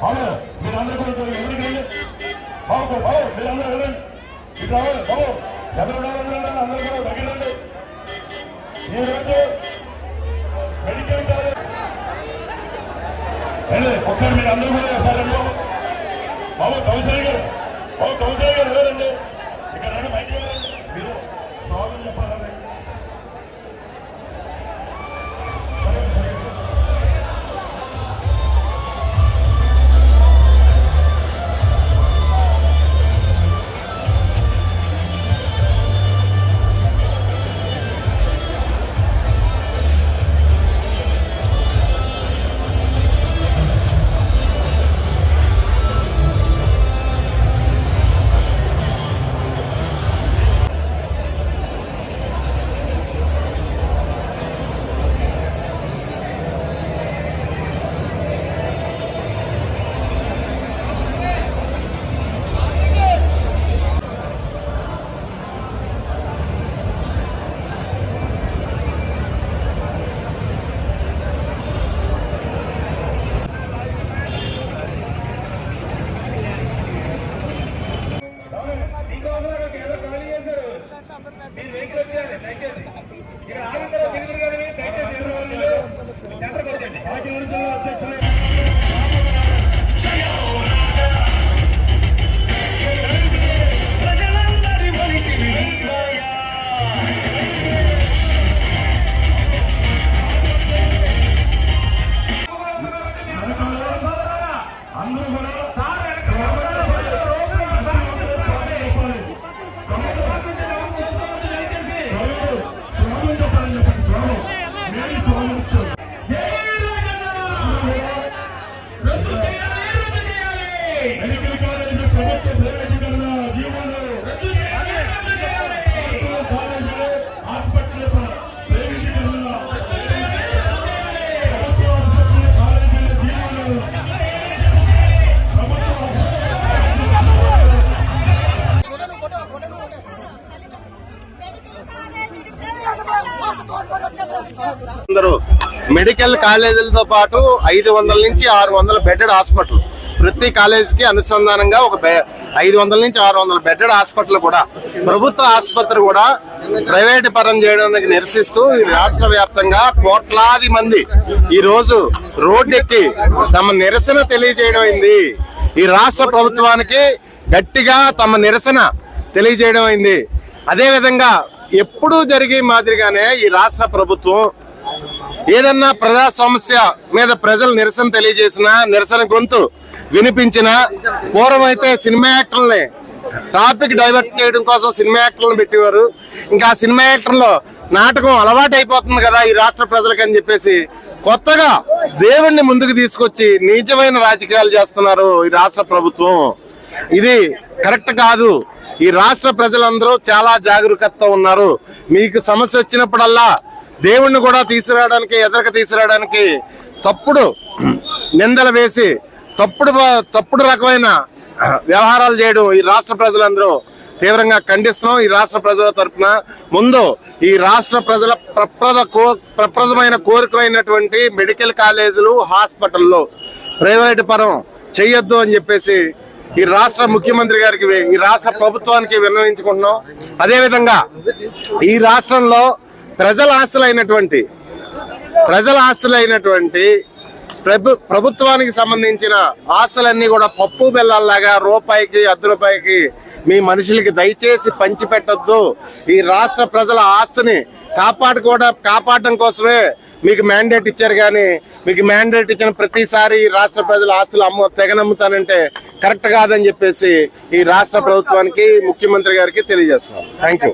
బాబు మీరందరూ కూడా ఎవరికి బాబు బాబు మీరందరూ వెళ్ళండి. ఇటు రావాలి బాబు ఎవరు రావాలంటే అందరూ కూడా దగ్గరండి ఈరోజు మెడికల్ కాలేజ్ ఒకసారి మీరు అందరూ కూడా ఒకసారి బాబు బాబు గారు బాబు కౌన్సిలర్ గారు ఎవరండి? ఇక్కడ రండి వెళ్ళండి అందరూ మెడికల్ కాలేజీలతో పాటు ఐదు వందల నుంచి ఆరు వందల బెడ్డెడ్ హాస్పిటల్. ప్రతి కాలేజీకి అనుసంధానంగా ఒక ఐదు వందల నుంచి ఆరు వందల బెడ్డెడ్ హాస్పిటల్ కూడా. ప్రభుత్వ ఆసుపత్రి కూడా ప్రైవేట్ పరం చేయడానికి నిరసిస్తూ ఈ రాష్ట్ర వ్యాప్తంగా కోట్లాది మంది ఈ రోజు రోడ్డెక్కి తమ నిరసన తెలియజేయడం అయింది. ఈ రాష్ట్ర ప్రభుత్వానికి గట్టిగా తమ నిరసన తెలియజేయడం అయింది. అదేవిధంగా ఎప్పుడూ జరిగే మాదిరిగానే ఈ రాష్ట్ర ప్రభుత్వం ఏదన్నా ప్రజా సమస్య మీద ప్రజలు నిరసన తెలియజేసిన నిరసన గొంతు వినిపించిన పూర్వం అయితే సినిమా యాక్టర్లని టాపిక్ డైవర్ట్ చేయడం కోసం సినిమా యాక్టర్లను పెట్టేవారు. ఇంకా ఆ సినిమా యాక్టర్లో నాటకం అలవాటు అయిపోతుంది కదా ఈ రాష్ట్ర ప్రజలకు అని చెప్పేసి కొత్తగా దేవుణ్ణి ముందుకు తీసుకొచ్చి నీచమైన రాజకీయాలు చేస్తున్నారు ఈ రాష్ట్ర ప్రభుత్వం. ఇది కరెక్ట్ కాదు. ఈ రాష్ట్ర ప్రజలందరూ చాలా జాగరూకత ఉన్నారు. మీకు సమస్య వచ్చినప్పుడల్లా దేవుణ్ణి కూడా తీసుకురావడానికి ఎదరక తీసుకురావడానికి తప్పుడు నిందలు వేసి తప్పుడు తప్పుడు రకమైన వ్యవహారాలు చేయడం ఈ రాష్ట్ర ప్రజలందరూ తీవ్రంగా ఖండిస్తున్నాం. ఈ రాష్ట్ర ప్రజల తరపున ముందు ఈ రాష్ట్ర ప్రజల ప్రప్రద కో ప్రప్రదమైన కోరికైనటువంటి మెడికల్ కాలేజీలు హాస్పిటల్లో ప్రైవేట్ పరం చెయ్యొద్దు అని చెప్పేసి ఈ రాష్ట్ర ముఖ్యమంత్రి గారికి ఈ రాష్ట్ర ప్రభుత్వానికి విన్నవించుకుంటున్నాం. అదేవిధంగా ఈ రాష్ట్రంలో ప్రజల ఆస్తులైనటువంటి ప్రజల ఆస్తులైనటువంటి ప్రభు ప్రభుత్వానికి సంబంధించిన ఆస్తులన్నీ కూడా పప్పు బెల్లాల్లాగా రూపాయికి అర్ధ రూపాయికి మీ మనుషులకి దయచేసి పంచిపెట్టొద్దు. ఈ రాష్ట్ర ప్రజల ఆస్తిని కాపాడుకోవడం కాపాడడం కోసమే మీకు మ్యాండేట్ ఇచ్చారు కానీ మీకు మ్యాండేట్ ఇచ్చిన ప్రతిసారి రాష్ట్ర ప్రజల ఆస్తులు అమ్మ తెగనమ్ముతానంటే కరెక్ట్ కాదని చెప్పేసి ఈ రాష్ట్ర ప్రభుత్వానికి ముఖ్యమంత్రి గారికి తెలియజేస్తున్నాం. Thank you